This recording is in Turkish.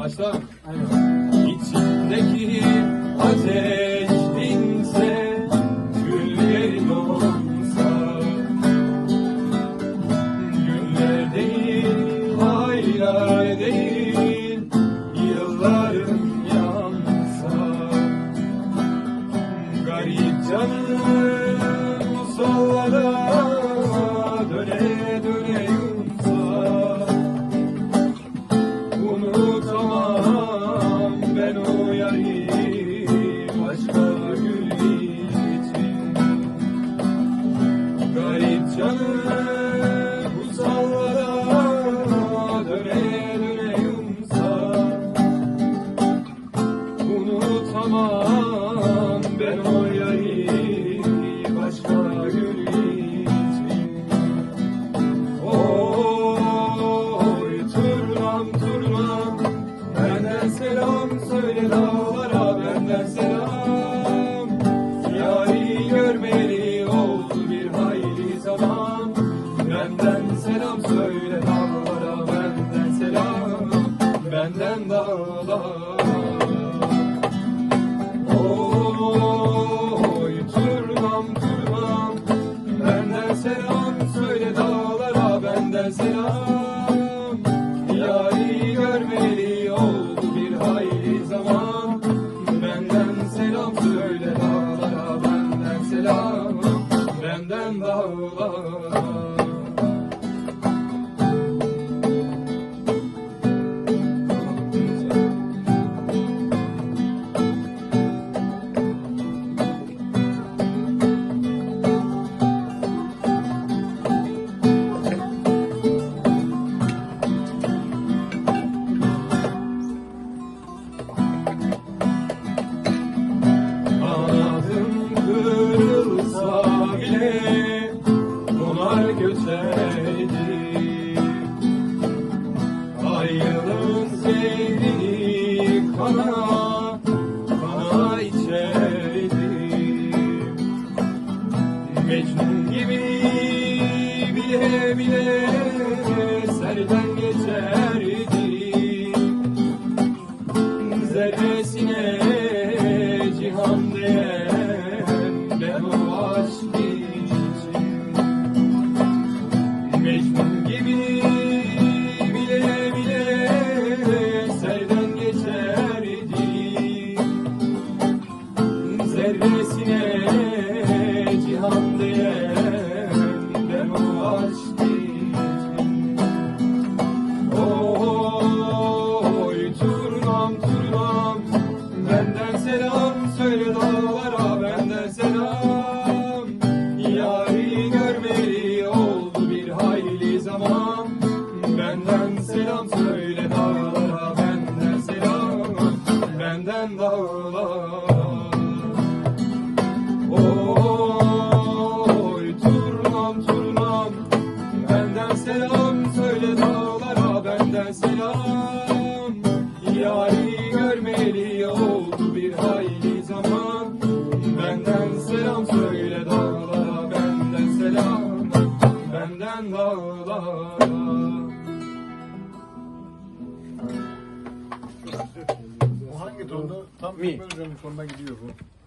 Başla. Aynen. İçimdeki ateş dinse, güllerin olsa. Güller değil, aylar değil, yıllarım yansa. Canım musallara söyle dağlara benden selam Benden dağlara. Oy turnam turnam Benden selam. Söyle dağlara benden selam Donar göçerdi Ayrılığın zehrini kana Kana içerdi Mecnun gibi bile bile Serden geçerdi zerresine o aşk için. Oy turnam turnam. Benden selam söyle dağlara benden selam. Yari görmeli oldu bir hayli zaman. Benden selam söyle dağlara benden selam. Benden dağlara benden selam Yari görmeli oldu bir hayli zaman Benden selam söyle dağlara benden selam Benden dağlara Bu hangi tonda? Tam Mi. mi. sonuna gidiyor bu.